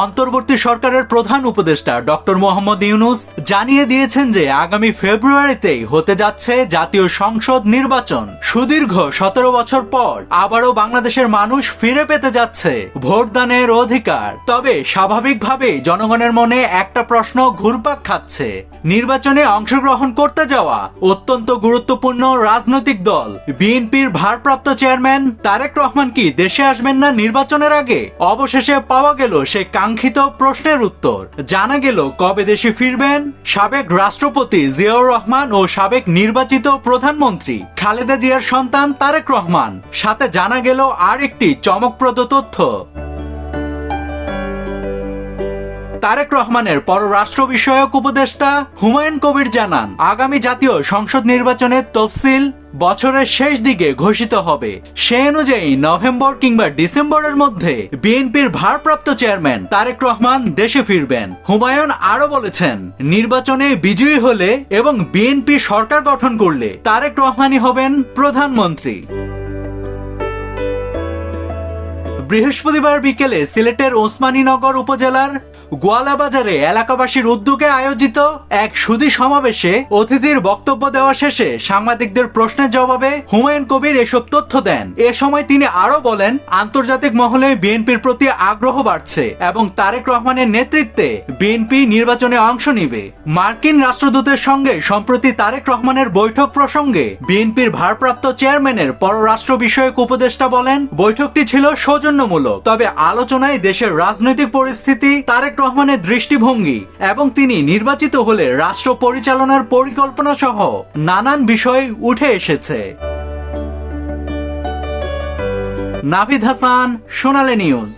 অন্তর্বর্তী সরকারের প্রধান উপদেষ্টা ডক্টর মোহাম্মদ ইউনুস জানিয়ে দিয়েছেন যে আগামী ফেব্রুয়ারিতেই হতে যাচ্ছে জাতীয় সংসদ নির্বাচন। সুদীর্ঘ সতেরো বছর পর আবারও বাংলাদেশের মানুষ ফিরে পেতে যাচ্ছে ভোটদানের অধিকার। তবে স্বাভাবিকভাবেই জনগণের মনে একটা প্রশ্ন ঘুরপাক খাচ্ছে। নির্বাচনে অংশগ্রহণ করতে যাওয়া অত্যন্ত গুরুত্বপূর্ণ রাজনৈতিক দল। বিএনপির ভারপ্রাপ্ত চেয়ারম্যান তারেক রহমান কি দেশে আসবেন না নির্বাচনের আগে? অবশেষে পাওয়া গেল সে কাঙ্ক্ষিত প্রশ্নের উত্তর। জানা গেল কবে দেশে ফিরবেন? সাবেক রাষ্ট্রপতি জিয়াউর রহমান ও সাবেক নির্বাচিত প্রধানমন্ত্রী খালেদা জিয়ার সন্তান তারেক রহমান। সাথে জানা গেল আর একটি চমকপ্রদ তথ্য। তারেক রহমানের পররাষ্ট্র বিষয়ক উপদেষ্টা হুমায়ুন কবির জানান, আগামী জাতীয় সংসদ নির্বাচনের তফসিল বছরের শেষ দিকে ঘোষিত হবে। সে অনুযায়ী নভেম্বর কিংবা ডিসেম্বরের মধ্যে বিএনপির ভারপ্রাপ্ত চেয়ারম্যান তারেক রহমান দেশে ফিরবেন। হুমায়ুন আরও বলেছেন, নির্বাচনে বিজয়ী হলে এবং বিএনপি সরকার গঠন করলে তারেক রহমানই হবেন প্রধানমন্ত্রী। বৃহস্পতিবার বিকেলে সিলেটের ওসমানীনগর উপজেলার গোয়ালাবাজারে এলাকাবাসীর উদ্যোগে আয়োজিত এক সুদী সমাবেশে অতিথির বক্তব্য দেওয়া শেষে সাংবাদিকদের প্রশ্নের জবাবে হুমায়ুন কবির এসব তথ্য দেন। এ সময় তিনি আরও বলেন, আন্তর্জাতিক মহলে বিএনপির প্রতি আগ্রহ বাড়ছে এবং তারেক রহমানের নেতৃত্বে বিএনপি নির্বাচনে অংশ নিবে। মার্কিন রাষ্ট্রদূতের সঙ্গে সম্প্রতি তারেক রহমানের বৈঠক প্রসঙ্গে বিএনপির ভারপ্রাপ্ত চেয়ারম্যানের পররাষ্ট্র বিষয়ক উপদেষ্টা বলেন, বৈঠকটি ছিল সৌজন্যমূলক তবে আলোচনায় দেশের রাজনৈতিক পরিস্থিতি, তারেক রহমানের দৃষ্টিভঙ্গি এবং তিনি নির্বাচিত হলে রাষ্ট্র পরিচালনার পরিকল্পনা সহ নানান বিষয় উঠে এসেছে। নাভিদ হাসান, সোনালী নিউজ।